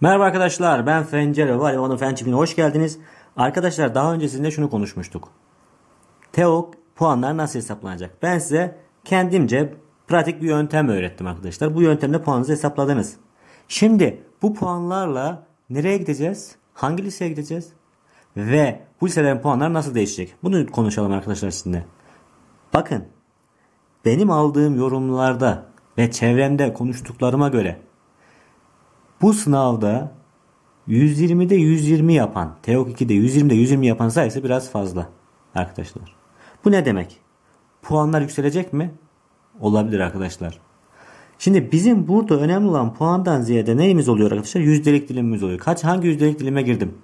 Merhaba arkadaşlar ben Fencero var onun fen çiftliğine hoş geldiniz. Arkadaşlar daha önce sizinle şunu konuşmuştuk. TEOK puanlar nasıl hesaplanacak? Ben size kendimce pratik bir yöntem öğrettim arkadaşlar. Bu yöntemle puanınızı hesapladınız. Şimdi bu puanlarla nereye gideceğiz? Hangi liseye gideceğiz? Ve bu liselerin puanları nasıl değişecek? Bunu konuşalım arkadaşlar sizinle. Bakın benim aldığım yorumlarda ve çevremde konuştuklarıma göre bu sınavda 120'de 120 yapan, TEOK 2'de 120'de 120 yapan sayısı biraz fazla arkadaşlar. Bu ne demek? Puanlar yükselecek mi? Olabilir arkadaşlar. Şimdi bizim burada önemli olan puandan ziyade neyimiz oluyor arkadaşlar? Yüzdelik dilimimiz oluyor. Kaç hangi yüzdelik dilime girdim?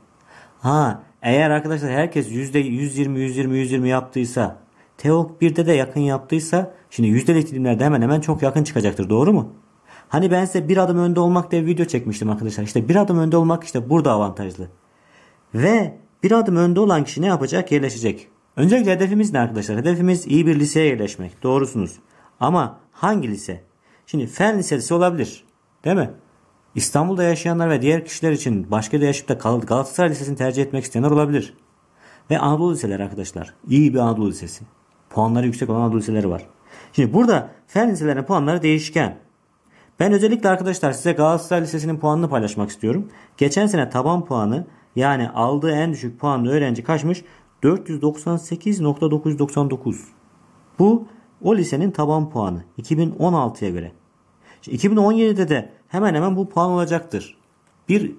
Ha eğer arkadaşlar herkes yüzde 120 120 120 yaptıysa TEOK 1'de de yakın yaptıysa şimdi yüzdelik dilimlerde hemen hemen çok yakın çıkacaktır. Doğru mu? Hani ben size bir adım önde olmak diye bir video çekmiştim arkadaşlar. İşte bir adım önde olmak işte burada avantajlı. Ve bir adım önde olan kişi ne yapacak? Yerleşecek. Öncelikle hedefimiz ne arkadaşlar? Hedefimiz iyi bir liseye yerleşmek. Doğrusunuz. Ama hangi lise? Şimdi fen lisesi olabilir. Değil mi? İstanbul'da yaşayanlar ve diğer kişiler için başka da yaşayıp da Galatasaray Lisesi'ni tercih etmek isteyenler olabilir. Ve Anadolu liseleri arkadaşlar. İyi bir Anadolu lisesi. Puanları yüksek olan Anadolu liseleri var. Şimdi burada fen liselerinin puanları değişken. Ben özellikle arkadaşlar size Galatasaray Lisesi'nin puanını paylaşmak istiyorum. Geçen sene taban puanı yani aldığı en düşük puanlı öğrenci kaçmış? 498.999. Bu o lisenin taban puanı 2016'ya göre. Şimdi 2017'de de hemen hemen bu puan olacaktır. Bir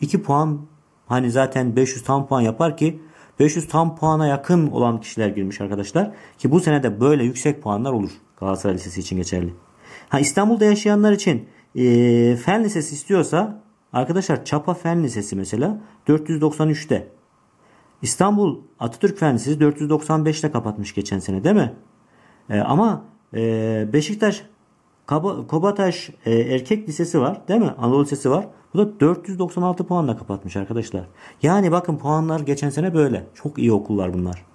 iki puan hani zaten 500 tam puan yapar ki 500 tam puana yakın olan kişiler girmiş arkadaşlar. Ki bu sene de böyle yüksek puanlar olur. Galatasaray Lisesi için geçerli. Ha İstanbul'da yaşayanlar için e, fen lisesi istiyorsa arkadaşlar Çapa Fen Lisesi mesela 493'te. İstanbul Atatürk Fen Lisesi 495'te kapatmış geçen sene değil mi? E, ama e, Beşiktaş Kaba, Kobataş e, Erkek Lisesi var değil mi? Anadolu Lisesi var. Bu da 496 puanla kapatmış arkadaşlar. Yani bakın puanlar geçen sene böyle. Çok iyi okullar bunlar.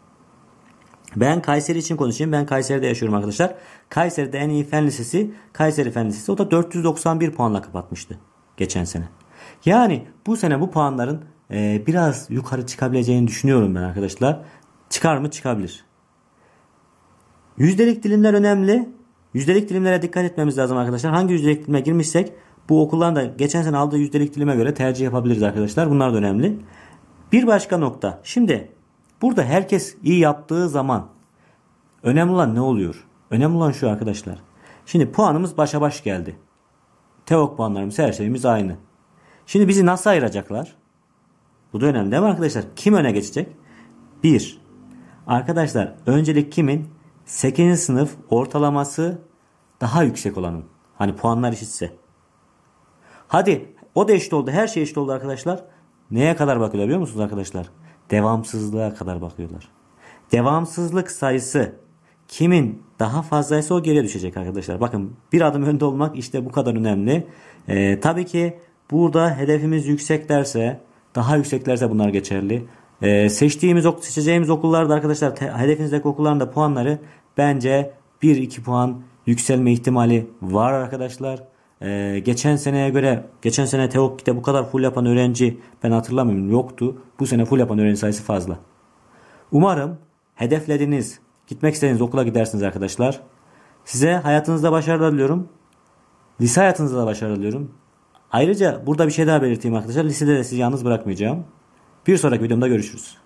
Ben Kayseri için konuşayım. Ben Kayseri'de yaşıyorum arkadaşlar. Kayseri'de en iyi fen lisesi Kayseri Fen Lisesi. O da 491 puanla kapatmıştı geçen sene. Yani bu sene bu puanların e, biraz yukarı çıkabileceğini düşünüyorum ben arkadaşlar. Çıkar mı? Çıkabilir. Yüzdelik dilimler önemli. Yüzdelik dilimlere dikkat etmemiz lazım arkadaşlar. Hangi yüzdelik dilime girmişsek bu okulların da geçen sene aldığı yüzdelik dilime göre tercih yapabiliriz arkadaşlar. Bunlar da önemli. Bir başka nokta. Şimdi burada herkes iyi yaptığı zaman önemli olan ne oluyor? Önemli olan şu arkadaşlar. Şimdi puanımız başa baş geldi. Teok puanlarımız her şeyimiz aynı. Şimdi bizi nasıl ayıracaklar? Bu da önemli değil mi arkadaşlar? Kim öne geçecek? 1. Arkadaşlar öncelik kimin? 8. sınıf ortalaması daha yüksek olanın. Hani puanlar eşitse. Hadi o da eşit oldu. Her şey eşit oldu arkadaşlar. Neye kadar bakıyorlar biliyor musunuz arkadaşlar? Devamsızlığa kadar bakıyorlar. Devamsızlık sayısı kimin daha fazlaysa o geriye düşecek arkadaşlar. Bakın bir adım önde olmak işte bu kadar önemli. Ee, tabii ki burada hedefimiz yükseklerse daha yükseklerse bunlar geçerli. Ee, seçtiğimiz seçeceğimiz okullarda arkadaşlar hedefinizdeki okulların da puanları bence 1-2 puan yükselme ihtimali var arkadaşlar. Ee, geçen seneye göre geçen sene Teokki'de bu kadar full yapan öğrenci ben hatırlamıyorum yoktu. Bu sene full yapan öğrenci sayısı fazla. Umarım hedeflediğiniz gitmek istediğiniz okula gidersiniz arkadaşlar. Size hayatınızda başarılar diliyorum. Lise hayatınızda da başarılar diliyorum. Ayrıca burada bir şey daha belirteyim arkadaşlar. Lisede de sizi yalnız bırakmayacağım. Bir sonraki videomda görüşürüz.